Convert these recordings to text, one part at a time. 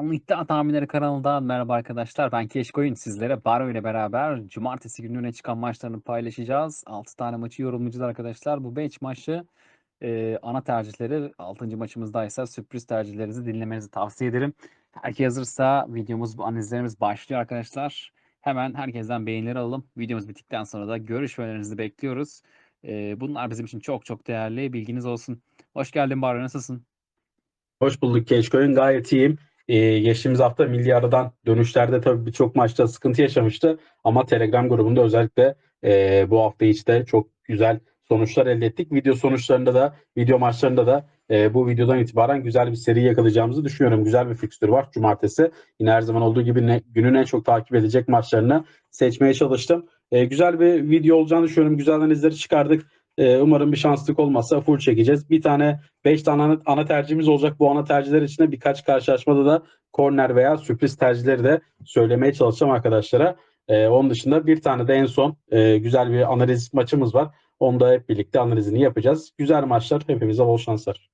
Canlı İddia Tahminleri kanalından merhaba arkadaşlar. Ben Keşkoyun. Sizlere Baro ile beraber cumartesi günü öne çıkan maçlarını paylaşacağız. 6 tane maçı yorumlayacağız arkadaşlar. Bu 5 maçı e, ana tercihleri 6. maçımızda ise sürpriz tercihlerinizi dinlemenizi tavsiye ederim. Herkes hazırsa videomuz, bu analizlerimiz başlıyor arkadaşlar. Hemen herkesten beğenileri alalım. Videomuz bittikten sonra da görüşmelerinizi bekliyoruz. E, bunlar bizim için çok çok değerli. Bilginiz olsun. Hoş geldin Baro. Nasılsın? Hoş bulduk Keşkoy'un. Gayet iyiyim. Ee, geçtiğimiz hafta milli aradan dönüşlerde tabii birçok maçta sıkıntı yaşamıştı. Ama Telegram grubunda özellikle e, bu hafta işte çok güzel sonuçlar elde ettik. Video sonuçlarında da, video maçlarında da e, bu videodan itibaren güzel bir seri yakalayacağımızı düşünüyorum. Güzel bir fikstür var cumartesi. Yine her zaman olduğu gibi ne, günün en çok takip edecek maçlarını seçmeye çalıştım. E, güzel bir video olacağını düşünüyorum. Güzel analizleri çıkardık. Ee, umarım bir şanslık olmazsa full çekeceğiz. Bir tane 5 tane ana, ana tercihimiz olacak. Bu ana tercihler içinde birkaç karşılaşmada da korner veya sürpriz tercihleri de söylemeye çalışacağım arkadaşlara. Ee, onun dışında bir tane de en son e, güzel bir analiz maçımız var. Onu da hep birlikte analizini yapacağız. Güzel maçlar. Hepimize bol şanslar.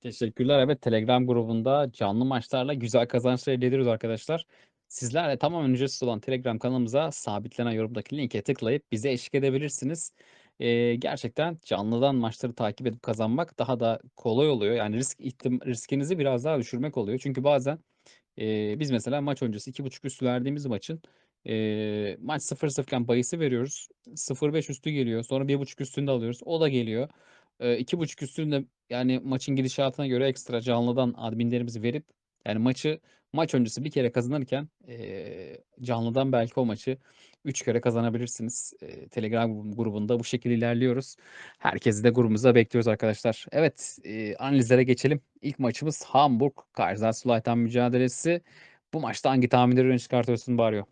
Teşekkürler. Evet Telegram grubunda canlı maçlarla güzel kazançlar elde ediyoruz arkadaşlar. Sizler de tamamen ücretsiz olan Telegram kanalımıza sabitlenen yorumdaki linke tıklayıp bize eşlik edebilirsiniz. Ee, gerçekten canlıdan maçları takip edip kazanmak daha da kolay oluyor. Yani risk ihtim riskinizi biraz daha düşürmek oluyor. Çünkü bazen e, biz mesela maç öncesi 2.5 üstü verdiğimiz maçın e, maç 0-0 iken bayısı veriyoruz. 0-5 üstü geliyor. Sonra 1.5 üstünde alıyoruz. O da geliyor. E, 2.5 üstünde yani maçın gidişatına göre ekstra canlıdan adminlerimizi verip yani maçı maç öncesi bir kere kazanırken e, canlıdan belki o maçı 3 kere kazanabilirsiniz. E, Telegram grubunda bu şekilde ilerliyoruz. Herkesi de grubumuza bekliyoruz arkadaşlar. Evet e, analizlere geçelim. İlk maçımız Hamburg Kaiserslautern mücadelesi. Bu maçta hangi tahminleri öne çıkartıyorsun Barrio?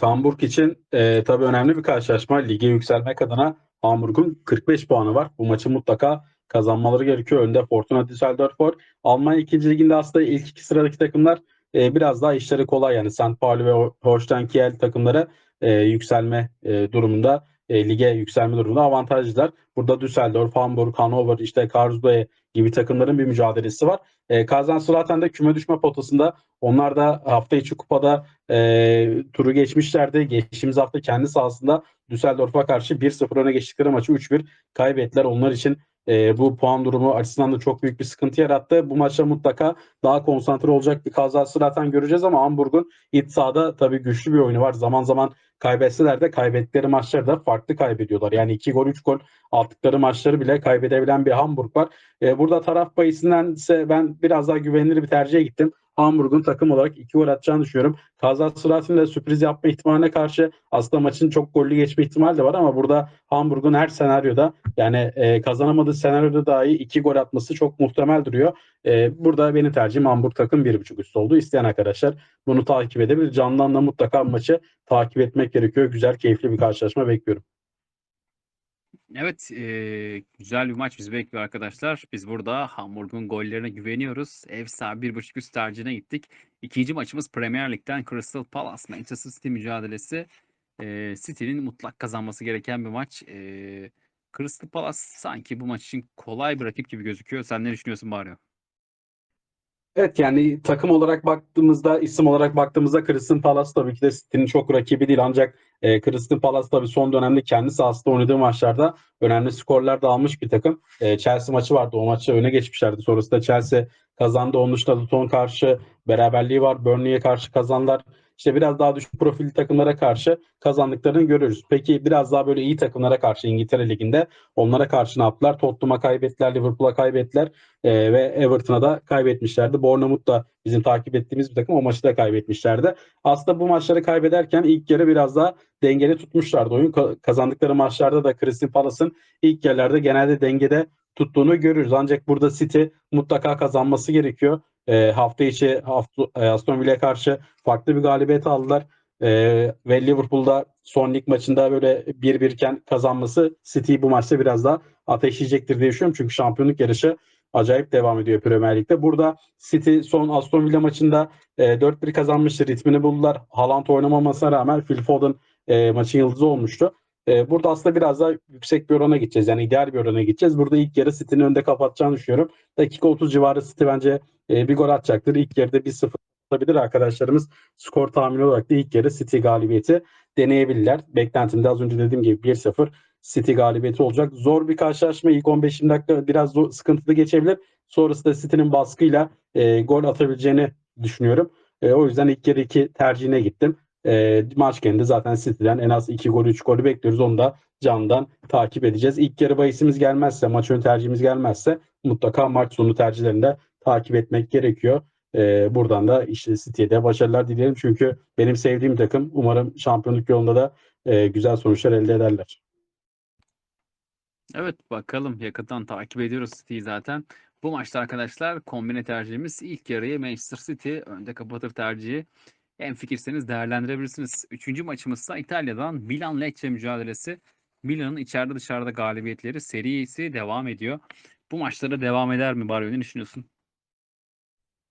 Hamburg için e, tabii önemli bir karşılaşma. Lige yükselmek adına Hamburg'un 45 puanı var. Bu maçı mutlaka kazanmaları gerekiyor. Önde Fortuna Düsseldorf var. Almanya 2. liginde aslında ilk iki sıradaki takımlar e, biraz daha işleri kolay. Yani St. Pauli ve Holstein Kiel takımları e, yükselme e, durumunda e, lige yükselme durumunda avantajlılar. Burada Düsseldorf, Hamburg, Hannover, işte Karlsruhe gibi takımların bir mücadelesi var. E, Kazan de küme düşme potasında. Onlar da hafta içi kupada e, turu geçmişlerdi. Geçtiğimiz hafta kendi sahasında Düsseldorf'a karşı 1-0 öne geçtikleri maçı 3-1 kaybettiler. Onlar için e, bu puan durumu açısından da çok büyük bir sıkıntı yarattı. Bu maçta mutlaka daha konsantre olacak bir kazası zaten göreceğiz ama Hamburg'un iç sahada tabii güçlü bir oyunu var. Zaman zaman kaybetseler de kaybettikleri maçları da farklı kaybediyorlar. Yani 2 gol 3 gol attıkları maçları bile kaybedebilen bir Hamburg var. E, burada taraf bayisinden ise ben biraz daha güvenilir bir tercihe gittim. Hamburg'un takım olarak iki gol atacağını düşünüyorum. Kazakstanis'in de sürpriz yapma ihtimaline karşı aslında maçın çok gollü geçme ihtimali de var ama burada Hamburg'un her senaryoda yani e, kazanamadığı senaryoda dahi iki gol atması çok muhtemel duruyor. E, burada benim tercihim Hamburg takım bir buçuk üst oldu. İsteyen arkadaşlar bunu takip edebilir. Candan da mutlaka maçı takip etmek gerekiyor. Güzel, keyifli bir karşılaşma bekliyorum. Evet, eee, güzel bir maç bizi bekliyor arkadaşlar. Biz burada Hamburg'un gollerine güveniyoruz. Ev sahibi 1.5 üst tercihine gittik. İkinci maçımız Premier Lig'den Crystal Palace Manchester City mücadelesi. Eee, City'nin mutlak kazanması gereken bir maç. Eee, Crystal Palace sanki bu maç için kolay bir rakip gibi gözüküyor. Sen ne düşünüyorsun Mario? Evet yani takım olarak baktığımızda, isim olarak baktığımızda Crystal Palace tabii ki de City'nin çok rakibi değil. Ancak e, Crystal Palace tabii son dönemde kendi sahasında oynadığı maçlarda önemli skorlar da almış bir takım. E, Chelsea maçı vardı. O maçta öne geçmişlerdi. Sonrasında Chelsea kazandı. Onun dışında Luton karşı beraberliği var. Burnley'e karşı kazanlar işte biraz daha düşük profilli takımlara karşı kazandıklarını görürüz. Peki biraz daha böyle iyi takımlara karşı İngiltere Ligi'nde onlara karşı ne yaptılar? Tottenham'a kaybettiler, Liverpool'a kaybettiler e, ve Everton'a da kaybetmişlerdi. Bournemouth da bizim takip ettiğimiz bir takım o maçı da kaybetmişlerdi. Aslında bu maçları kaybederken ilk yarı biraz daha dengeli tutmuşlardı oyun. Kazandıkları maçlarda da Crystal Palace'ın ilk yerlerde genelde dengede tuttuğunu görürüz. Ancak burada City mutlaka kazanması gerekiyor. E, hafta içi hafta, e, Aston Villa'ya karşı farklı bir galibiyet aldılar. E, ve Liverpool'da son lig maçında böyle 1-1 iken kazanması City bu maçta biraz daha ateşleyecektir diye düşünüyorum. Çünkü şampiyonluk yarışı acayip devam ediyor Premier Lig'de. Burada City son Aston Villa maçında e, 4-1 kazanmıştı. Ritmini buldular. Haaland oynamamasına rağmen Phil Foden e, maçın yıldızı olmuştu. E, burada aslında biraz daha yüksek bir orana gideceğiz. Yani ideal bir orana gideceğiz. Burada ilk yarı City'nin önde kapatacağını düşünüyorum. Dakika 30 civarı City bence e, bir gol atacaktır. İlk yarıda 1-0 atabilir arkadaşlarımız. Skor tahmini olarak da ilk yarı City galibiyeti deneyebilirler. Beklentimde az önce dediğim gibi 1-0 City galibiyeti olacak. Zor bir karşılaşma. İlk 15-20 dakika biraz zor, sıkıntılı geçebilir. Sonrasında City'nin baskıyla e, gol atabileceğini düşünüyorum. E, o yüzden ilk yarı 2 tercihine gittim. E, maç genelinde zaten City'den en az 2 gol 3 golü bekliyoruz. Onu da candan takip edeceğiz. İlk yarı bahisimiz gelmezse, maç ön tercihimiz gelmezse mutlaka maç sonu tercihlerini de takip etmek gerekiyor. E, buradan da işte City'ye de başarılar dileyelim. Çünkü benim sevdiğim takım. Umarım şampiyonluk yolunda da e, güzel sonuçlar elde ederler. Evet bakalım yakından takip ediyoruz City'yi zaten. Bu maçta arkadaşlar kombine tercihimiz ilk yarıyı Manchester City önde kapatır tercihi. En fikirseniz değerlendirebilirsiniz. Üçüncü maçımız İtalya'dan Milan Lecce mücadelesi. Milan'ın içeride dışarıda galibiyetleri serisi devam ediyor. Bu maçlara devam eder mi Barrio ne düşünüyorsun?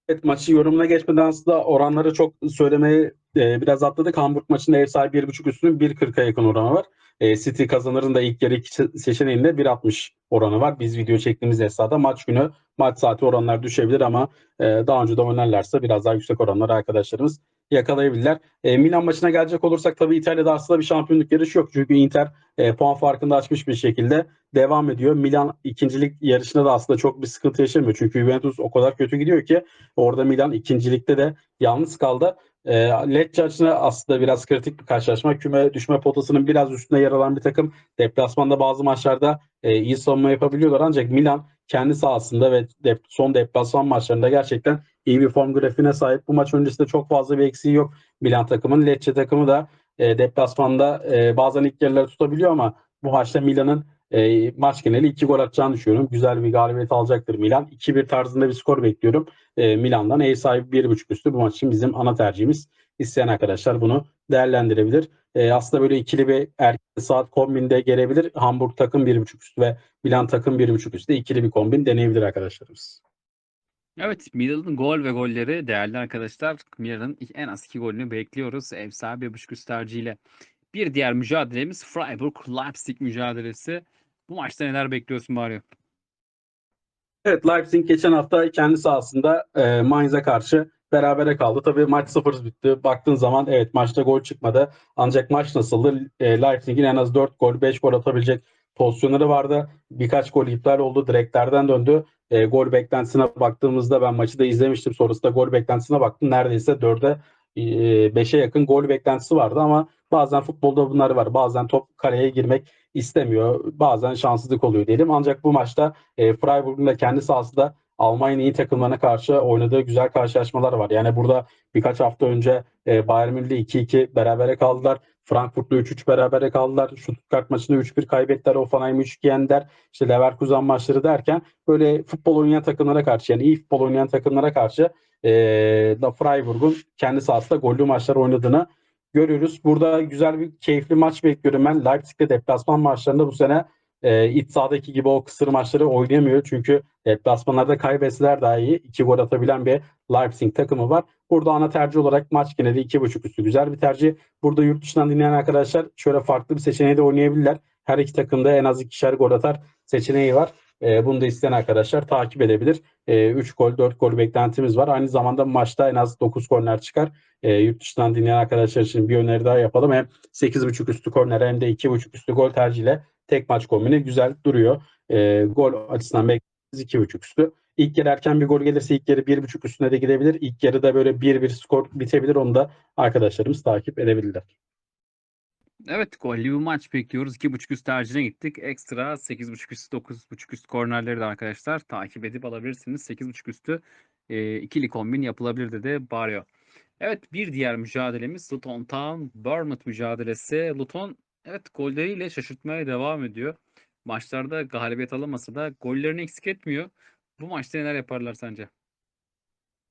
Evet maçı yorumuna geçmeden aslında oranları çok söylemeye e, biraz atladık. Hamburg maçında ev sahibi 1.5 üstünün 1.40'a yakın oranı var. E, City kazanırın da ilk yarı iki seçeneğinde 1.60 oranı var. Biz video çektiğimiz esnada maç günü maç saati oranlar düşebilir ama e, daha önce de oynarlarsa biraz daha yüksek oranları arkadaşlarımız yakalayabilirler. E, Milan maçına gelecek olursak tabii İtalya'da aslında bir şampiyonluk yarışı yok. Çünkü Inter e, puan farkında açmış bir şekilde devam ediyor. Milan ikincilik yarışında da aslında çok bir sıkıntı yaşamıyor. Çünkü Juventus o kadar kötü gidiyor ki orada Milan ikincilikte de yalnız kaldı. E, Lecce açısından aslında biraz kritik bir karşılaşma. Küme düşme potasının biraz üstünde yer alan bir takım. Deplasmanda bazı maçlarda e, iyi savunma yapabiliyorlar. Ancak Milan kendi sahasında ve dep- son deplasman maçlarında gerçekten iyi bir form grafiğine sahip. Bu maç öncesinde çok fazla bir eksiği yok Milan takımın. Lecce takımı da e, deplasmanda e, bazen ilk yerleri tutabiliyor ama bu maçta Milan'ın e, maç geneli 2 gol atacağını düşünüyorum. Güzel bir galibiyet alacaktır Milan. 2-1 tarzında bir skor bekliyorum. E, Milan'dan ev sahibi 1.5 üstü bu maç için bizim ana tercihimiz. İsteyen arkadaşlar bunu değerlendirebilir. E, aslında böyle ikili bir erken saat kombinde gelebilir. Hamburg takım 1.5 üstü ve Milan takım 1.5 üstü ikili bir kombin deneyebilir arkadaşlarımız. Evet Milan'ın gol ve golleri değerli arkadaşlar. Milan'ın en az iki golünü bekliyoruz. Ev sahibi 1.5 üst tercihiyle. Bir diğer mücadelemiz Freiburg-Leipzig mücadelesi. Bu maçta neler bekliyorsun Mario? Evet Leipzig geçen hafta kendi sahasında e, Mainz'a karşı berabere kaldı. Tabii maç 0 bitti. Baktığın zaman evet maçta gol çıkmadı. Ancak maç nasıldı? E, Leipzig'in en az 4 gol, 5 gol atabilecek pozisyonları vardı. Birkaç gol iptal oldu. Direklerden döndü. E, gol beklentisine baktığımızda ben maçı da izlemiştim. Sonrasında gol beklentisine baktım. Neredeyse 4'e 5'e yakın gol beklentisi vardı ama bazen futbolda bunlar var. Bazen top kaleye girmek istemiyor. Bazen şanssızlık oluyor diyelim. Ancak bu maçta e, Freiburg'un da kendi sahasında Almanya iyi takımlarına karşı oynadığı güzel karşılaşmalar var. Yani burada birkaç hafta önce e, Bayern Münih'le 2-2 berabere kaldılar. Frankfurt'la 3-3 berabere kaldılar. Stuttgart maçında 3-1 kaybettiler. Hoffenheim'i 3-2 yendiler. İşte Leverkusen maçları derken böyle futbol oynayan takımlara karşı yani iyi futbol oynayan takımlara karşı e, da Freiburg'un kendi sahasında gollü maçlar oynadığını görüyoruz. Burada güzel bir keyifli maç bekliyorum ben. Leipzig'te deplasman maçlarında bu sene e, iç sahadaki gibi o kısır maçları oynayamıyor. Çünkü deplasmanlarda kaybetseler daha iyi. iki gol atabilen bir Leipzig takımı var. Burada ana tercih olarak maç geneli 2.5 üstü güzel bir tercih. Burada yurt dışından dinleyen arkadaşlar şöyle farklı bir seçeneği de oynayabilirler. Her iki takımda en az ikişer gol atar seçeneği var. E, bunu da isteyen arkadaşlar takip edebilir. E, 3 gol 4 gol beklentimiz var. Aynı zamanda maçta en az 9 korner çıkar. E, yurt dışından dinleyen arkadaşlar için bir öneri daha yapalım. Hem 8.5 üstü korner hem de 2.5 üstü gol tercihiyle tek maç kombini güzel duruyor. E, gol açısından beklentimiz 2.5 üstü. İlk yarı erken bir gol gelirse ilk yarı 1.5 üstüne de gidebilir. İlk yarıda böyle 1-1 skor bitebilir. Onu da arkadaşlarımız takip edebilirler. Evet gollü bir maç bekliyoruz. 2.5 üst tercihine gittik. Ekstra 8.5 üst 9.5 üst kornerleri de arkadaşlar takip edip alabilirsiniz. 8.5 üstü e, ikili kombin yapılabilir dedi Barrio. Evet bir diğer mücadelemiz Luton Town Bournemouth mücadelesi. Luton evet golleriyle şaşırtmaya devam ediyor. Maçlarda galibiyet alamasa da gollerini eksik etmiyor. Bu maçta neler yaparlar sence?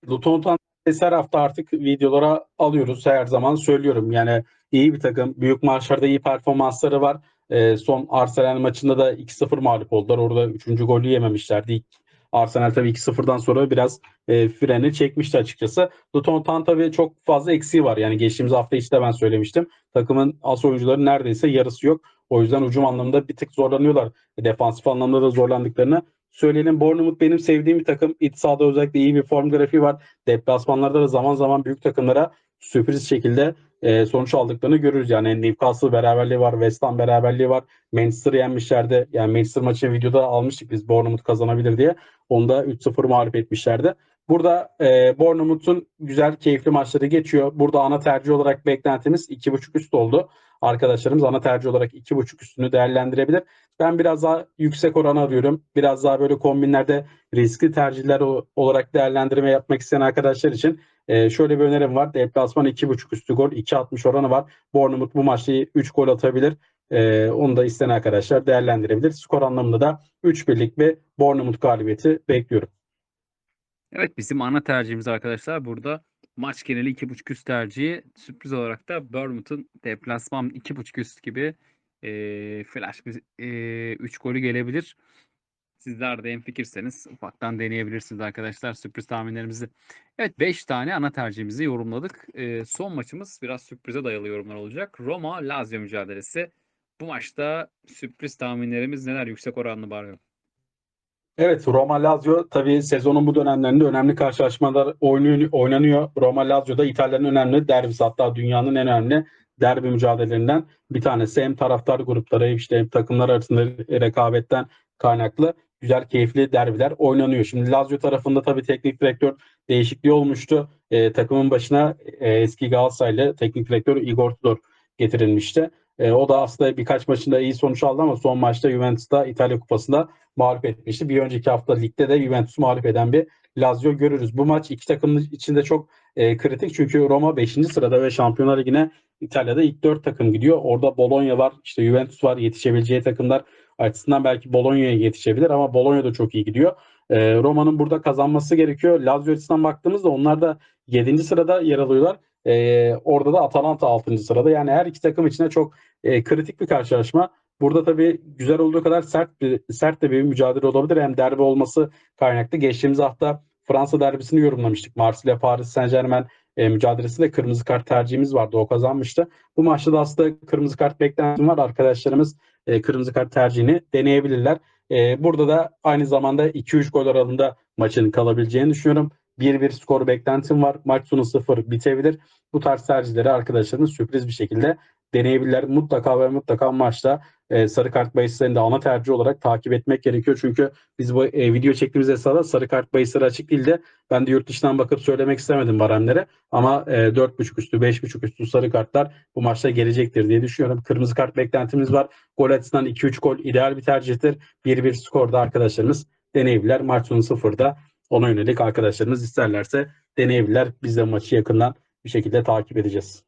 Luton Town her hafta artık videolara alıyoruz. Her zaman söylüyorum. Yani iyi bir takım. Büyük maçlarda iyi performansları var. E, son Arsenal maçında da 2-0 mağlup oldular. Orada 3. golü yememişlerdi. İlk Arsenal tabii 2-0'dan sonra biraz e, freni çekmişti açıkçası. Luton tabii çok fazla eksiği var. Yani geçtiğimiz hafta işte ben söylemiştim. Takımın as oyuncuları neredeyse yarısı yok. O yüzden ucum anlamında bir tık zorlanıyorlar. Defansif anlamda da zorlandıklarını söyleyelim. Bournemouth benim sevdiğim bir takım. İç sahada özellikle iyi bir form grafiği var. Deplasmanlarda da zaman zaman büyük takımlara sürpriz şekilde e, sonuç aldıklarını görürüz. Yani Newcastle beraberliği var, West Ham beraberliği var. Manchester yenmişlerdi. Yani Manchester maçını videoda almıştık biz Bournemouth kazanabilir diye. Onda 3-0 mağlup etmişlerdi. Burada e, Bournemouth'un güzel, keyifli maçları geçiyor. Burada ana tercih olarak beklentimiz 2.5 üst oldu. Arkadaşlarımız ana tercih olarak 2.5 üstünü değerlendirebilir. Ben biraz daha yüksek oran arıyorum. Biraz daha böyle kombinlerde riskli tercihler olarak değerlendirme yapmak isteyen arkadaşlar için e, şöyle bir önerim var. Deplasman 2.5 üstü gol, 2.60 oranı var. Bournemouth bu maçta 3 gol atabilir. E, onu da isteyen arkadaşlar değerlendirebilir. Skor anlamında da 3 birlik bir Bournemouth galibiyeti bekliyorum. Evet bizim ana tercihimiz arkadaşlar burada maç geneli 2.5 üst tercihi sürpriz olarak da Bournemouth'un deplasman 2.5 üst gibi eee flash bir 3 golü gelebilir. Sizler de hemfikirseniz ufaktan deneyebilirsiniz arkadaşlar sürpriz tahminlerimizi. Evet 5 tane ana tercihimizi yorumladık. Eee, son maçımız biraz sürprize dayalı yorumlar olacak. Roma Lazio mücadelesi. Bu maçta sürpriz tahminlerimiz neler? Yüksek oranlı mı? Evet Roma Lazio tabii sezonun bu dönemlerinde önemli karşılaşmalar oynanıyor. Roma Lazio'da İtalya'nın önemli derbisi hatta dünyanın en önemli derbi mücadelelerinden bir tanesi. Hem taraftar grupları işte hem takımlar arasında rekabetten kaynaklı güzel keyifli derbiler oynanıyor. Şimdi Lazio tarafında tabii teknik direktör değişikliği olmuştu. Ee, takımın başına e, eski Galatasaraylı teknik direktör Igor Tudor getirilmişti. E, o da aslında birkaç maçında iyi sonuç aldı ama son maçta Juventus'ta İtalya Kupası'nda mağlup etmişti. Bir önceki hafta ligde de Juventus'u mağlup eden bir Lazio görürüz. Bu maç iki takımın içinde çok e, kritik çünkü Roma 5. sırada ve Şampiyonlar Ligi'ne İtalya'da ilk 4 takım gidiyor. Orada Bologna var, işte Juventus var, yetişebileceği takımlar açısından belki Bologna'ya yetişebilir ama Bologna da çok iyi gidiyor. E, Roma'nın burada kazanması gerekiyor. Lazio açısından baktığımızda onlar da 7. sırada yer alıyorlar. E, orada da Atalanta 6. sırada. Yani her iki takım içinde çok e, kritik bir karşılaşma. Burada tabii güzel olduğu kadar sert bir sert de bir mücadele olabilir. Hem derbi olması kaynaklı. Geçtiğimiz hafta Fransa derbisini yorumlamıştık. Marsilya Paris Saint-Germain e, mücadelesinde kırmızı kart tercihimiz vardı. O kazanmıştı. Bu maçta da aslında kırmızı kart beklentim var. Arkadaşlarımız e, kırmızı kart tercihini deneyebilirler. E, burada da aynı zamanda 2-3 gol aralığında maçın kalabileceğini düşünüyorum. 1-1 skor beklentim var. Maç sonu 0 bitebilir. Bu tarz tercihleri arkadaşlarımız sürpriz bir şekilde deneyebilirler. Mutlaka ve mutlaka maçta e, sarı kart bahislerini de ana tercih olarak takip etmek gerekiyor. Çünkü biz bu e, video çektiğimiz esnada sarı kart bahisleri açık değil de ben de yurt dışından bakıp söylemek istemedim baremlere. Ama e, 4.5 üstü 5.5 üstü sarı kartlar bu maçta gelecektir diye düşünüyorum. Kırmızı kart beklentimiz var. Gol açısından 2-3 gol ideal bir tercihtir. 1-1 skorda arkadaşlarımız deneyebilirler. Maç sonu 0'da ona yönelik arkadaşlarımız isterlerse deneyebilirler. Biz de maçı yakından bir şekilde takip edeceğiz.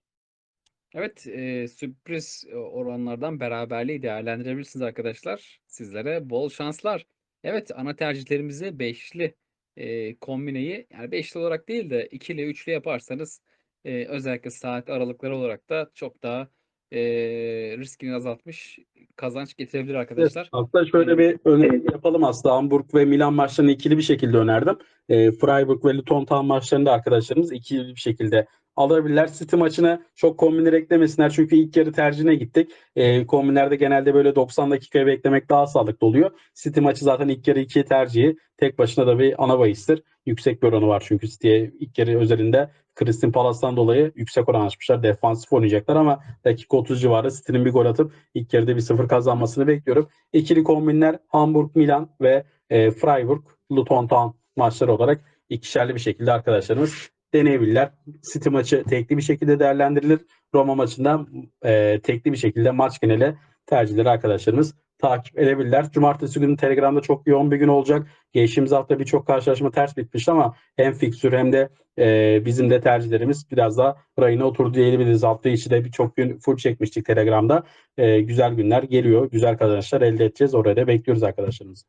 Evet, eee, sürpriz oranlardan beraberliği değerlendirebilirsiniz arkadaşlar. Sizlere bol şanslar. Evet, ana tercihlerimizi beşli eee, kombineyi yani beşli olarak değil de ikili, üçlü yaparsanız eee, özellikle saat aralıkları olarak da çok daha eee, riskini azaltmış kazanç getirebilir Evet, arkadaşlar. aslında şöyle bir öneri yapalım aslında. Hamburg ve Milan maçlarını ikili bir şekilde önerdim. E, Freiburg ve Luton Town maçlarında arkadaşlarımız ikili bir şekilde alabilirler. City maçını çok kombinler eklemesinler. Çünkü ilk yarı tercihine gittik. E, kombinlerde genelde böyle 90 dakikaya beklemek daha sağlıklı oluyor. City maçı zaten ilk yarı ikiye tercihi. Tek başına da bir ana bahistir. Yüksek bir oranı var çünkü City'ye ilk yarı özelinde Crystal Palace'tan dolayı yüksek oran açmışlar. Defansif oynayacaklar ama dakika 30 civarı City'nin bir gol atıp ilk yarıda bir sıfır kazanmasını bekliyorum. İkili kombinler Hamburg, Milan ve e, Freiburg, Luton Town maçları olarak ikişerli bir şekilde arkadaşlarımız deneyebilirler. City maçı tekli bir şekilde değerlendirilir. Roma maçında e, tekli bir şekilde maç geneli tercihleri arkadaşlarımız takip edebilirler. Cumartesi günü Telegram'da çok yoğun bir gün olacak. Geçtiğimiz hafta birçok karşılaşma ters bitmişti ama hem fiksür hem de e, bizim de tercihlerimiz biraz daha rayına oturdu diyebiliriz. Hafta içi de birçok gün full çekmiştik Telegram'da. E, güzel günler geliyor. Güzel kazançlar elde edeceğiz. Oraya da bekliyoruz arkadaşlarımızı.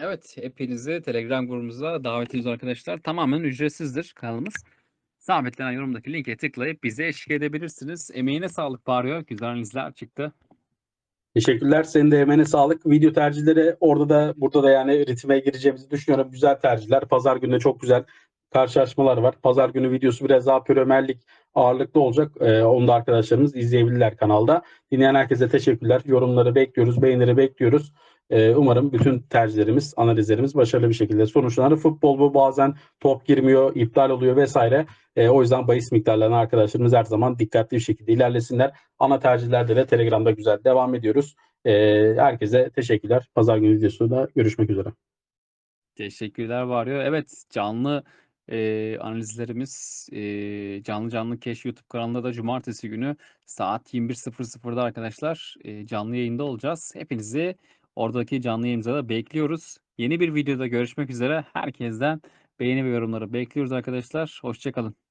Evet, hepinizi Telegram grubumuza davet ediyoruz arkadaşlar. Tamamen ücretsizdir kanalımız. Sabitlenen yorumdaki linke tıklayıp bize eşlik edebilirsiniz. Emeğine sağlık Baryo. Güzel analizler çıktı. Teşekkürler. Senin de emeğine sağlık. Video tercihleri orada da burada da yani ritme gireceğimizi düşünüyorum. Güzel tercihler. Pazar günü çok güzel karşılaşmalar var. Pazar günü videosu biraz daha Premier Lig ağırlıklı olacak. Ee, onu da arkadaşlarımız izleyebilirler kanalda. Dinleyen herkese teşekkürler. Yorumları bekliyoruz. Beğenileri bekliyoruz. Ee, umarım bütün tercihlerimiz, analizlerimiz başarılı bir şekilde sonuçlanır. Futbol bu bazen top girmiyor, iptal oluyor vesaire. Ee, o yüzden bahis miktarlarına arkadaşlarımız her zaman dikkatli bir şekilde ilerlesinler. Ana tercihlerde de Telegram'da güzel devam ediyoruz. Ee, herkese teşekkürler. Pazar günü videosunda görüşmek üzere. Teşekkürler Varyo. Evet canlı e, analizlerimiz e, canlı canlı keş YouTube kanalında da cumartesi günü saat 21.00'da arkadaşlar e, canlı yayında olacağız. Hepinizi oradaki canlı yayınımıza bekliyoruz. Yeni bir videoda görüşmek üzere. Herkesten beğeni ve yorumları bekliyoruz arkadaşlar. Hoşçakalın.